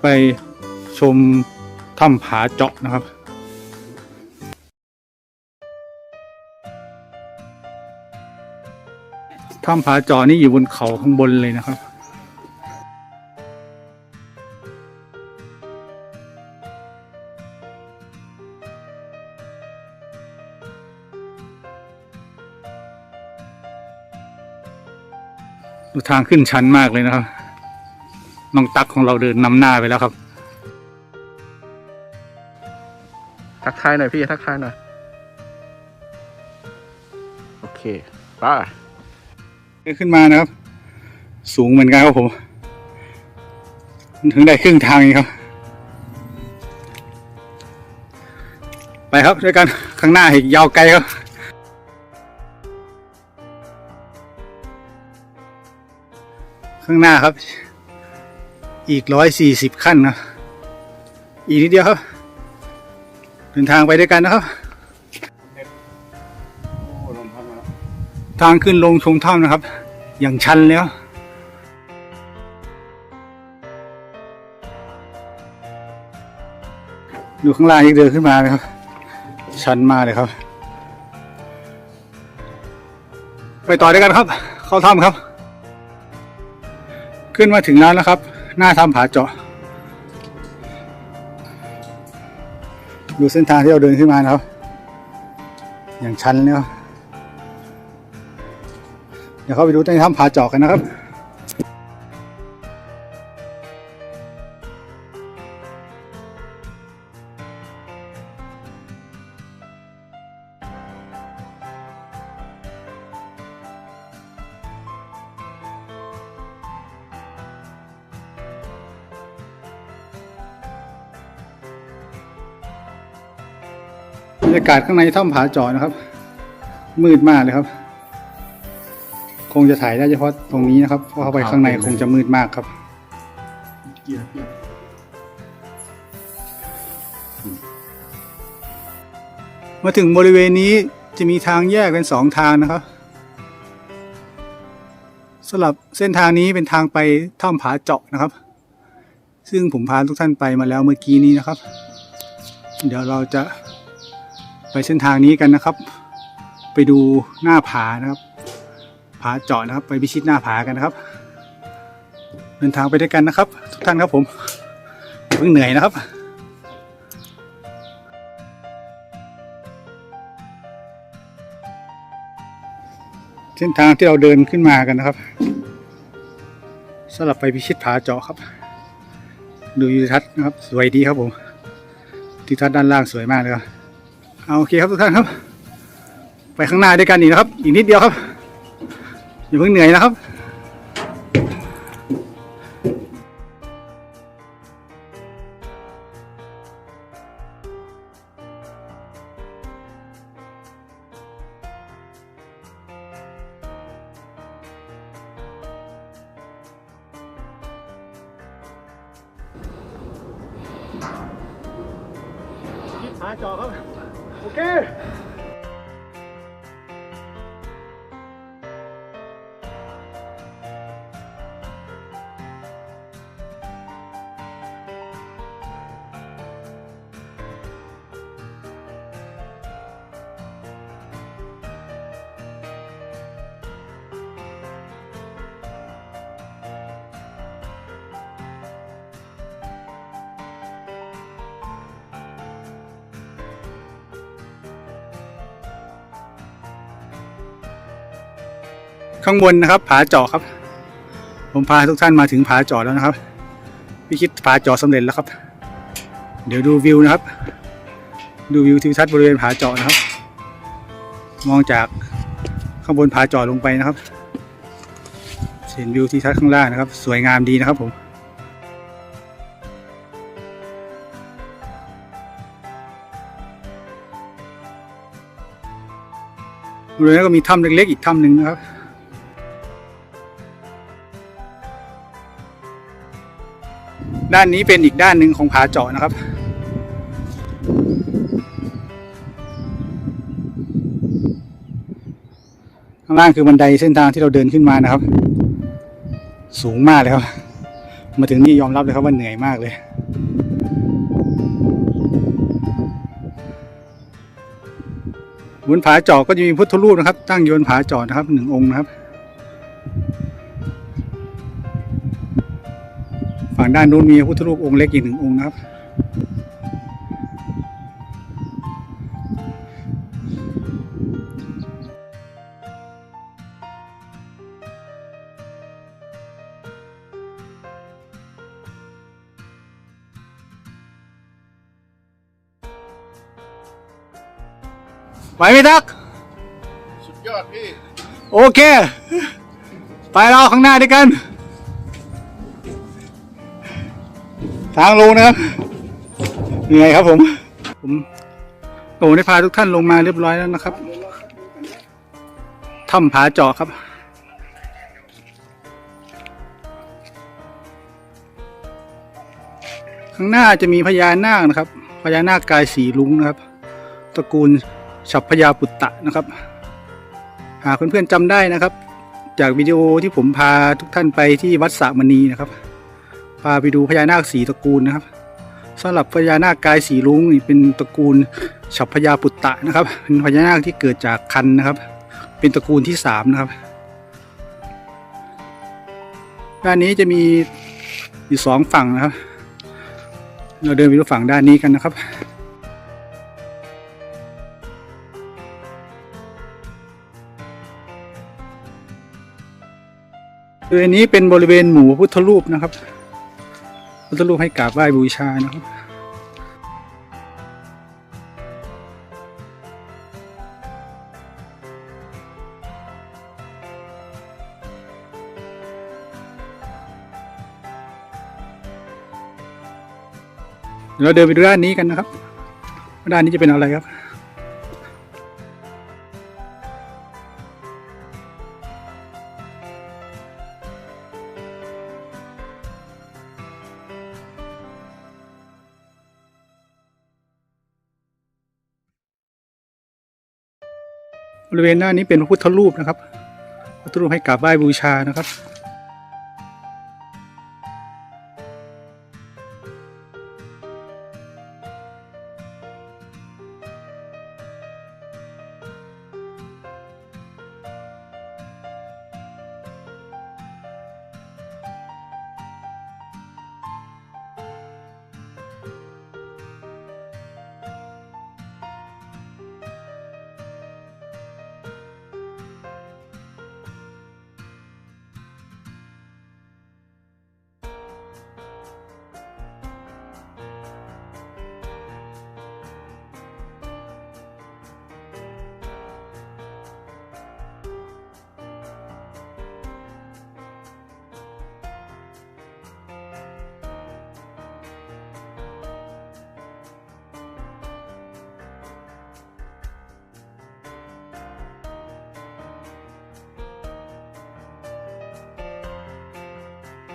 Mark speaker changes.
Speaker 1: ไปชมถ้ำผาเจาะนะครับถ้ำผาเจาะนี่อยู่บนเขาข้างบนเลยนะครับ ดูทางขึ้นชันมากเลยนะครับ น้องตักของเราเดินนำหน้าไปแล้วครับ
Speaker 2: ทักทายหน่อยพี่ทักทายหน่อยโอเคไป้า
Speaker 1: ขึ้นมานะครับ สูงเหมือนกันครับผม ถึงได้ครึ่งทางเองครับ ไปครับด้วยกันข้างหน้าอีกยาวไกลครับ ข้างหน้าครับ อีกร้อยสี่สิบขั้นนะอีกนิดเดียวครับเดินทางไปด้วยกันนะครับ ทางขึ้นลงชมถ้ำนะครับ อย่างชันแล้วดูข้างล่างที่เดินขึ้นมาเลยครับ ชันมากเลยครับ ไปต่อด้วยกันครับ เข้าถ้ำครับ ขึ้นมาถึงแล้วนะครับ หน้าถ้ำผาเจาะ ดูเส้นทางที่เราเดินขึ้นมานะครับ อย่างชันเนี่ยเดี๋ยวเข้าไปดูในถ้ำผาเจาะกันนะครับ รรยากาศข้างในถ้ำผาเจาะนะครับ มืดมากเลยครับ คงจะถ่ายได้เฉพาะตรงนี้นะครับเพราะเข้าไปข้างในคงจะมืดมากครับมาถึงบริเวณนี้จะมีทางแยกเป็นสองทางนะครับสำหรับเส้นทางนี้เป็นทางไปถ้ำผาเจาะนะครับ ซึ่งผมพาทุกท่านไปมาแล้วเมื่อกี้นี้นะครับ เดี๋ยวเราจะ ไปเส้นทางนี้กันนะครับ ไปดูหน้าผานะครับ ผาเจาะนะครับ ไปพิชิตหน้าผากันนะครับ เดินทางไปด้วยกันนะครับ ทุกท่านครับผมเพิ่งเหนื่อยนะครับเส้นทางที่เราเดินขึ้นมากันนะครับสำหรับไปพิชิตผาเจาะครับ ดูวิวทัศน์นะครับ สวยดีครับผมทิวทัศน์ด้านล่างสวยมากเลยครับ เอาโอเคครับทุกท่านครับ ไปข้างหน้าด้วยกันอีกนะครับ อีกนิดเดียวครับอย่าเพิ่งเหนื่อยนะครับหาจอครับ โอ ข้างบนนะครับ ผาเจาะครับ ผมพาทุกท่านมาถึงผาเจาะแล้วนะครับพิชิตผาเจาะสำเร็จแล้วครับ เดี๋ยวดูวิวนะครับ ดูวิวทิวทัศน์บริเวณผาเจาะนะครับ มองจากข้างบนผาเจาะลงไปนะครับเห็นวิวทิวทัศน์ข้างล่างนะครับ สวยงามดีนะครับผมบริเวณนั้ก็มีถ้ำเล็กๆอีกถ้ำหนึ่งนะครับ ด้านนี้เป็นอีกด้านหนึ่งของผาเจาะนะครับ ข้างล่างคือบันไดเส้นทางที่เราเดินขึ้นมานะครับ สูงมากเลยครับมาถึงนี่ยอมรับเลยครับว่าเหนื่อยมากเลยบนผาจอกก็จะมีพุทธรูปนะครับ ตั้งอยู่บนผาจอกนะครับหนึ่งองค์นะครับ ฝั่งด้านนู้นมีพุทธรูปองค์เล็กอีกหนึ่งองค์นะครับ ไหวไหมทัก
Speaker 2: สุดยอดพี่
Speaker 1: โอเค ไปเราข้างหน้าด้วยกัน ทางลงนะครับเหนื่อยครับผม ผมโอ้ได้พาทุกท่านลงมาเรียบร้อยแล้วนะครับถ้ำผาเจาะครับ ข้างหน้าจะมีพญานาคนะครับพญานาคกายสีลุงนะครับ ตระกูลฉัพพยาปุตตะนะครับ หากเพื่อนๆจำได้นะครับ จากวิดีโอที่ผมพาทุกท่านไปที่วัดสระมณีนะครับ พาไปดูพญานาคสีตระกูลนะครับสำหรับพญานาคกายสีลุงนี่เป็นตระกูลฉัพพยาปุตตะนะครับ เป็นพญานาคที่เกิดจากคันนะครับ เป็นตระกูลที่สามนะครับ ด้านนี้จะมีอยู่สองฝั่งนะครับ เราเดินไปดูฝั่งด้านนี้กันนะครับคืออันนี้เป็นบริเวณหมู่พุทธรูปนะครับ พุทธรูปให้กราบไหว้บูชานะครับเราเดินไปดูด้านนี้กันนะครับ ด้านนี้จะเป็นอะไรครับ บริเวณหน้านี้เป็นพระพุทธรูปนะครับพระพุทธรูปให้กราบไหว้บูชานะครับ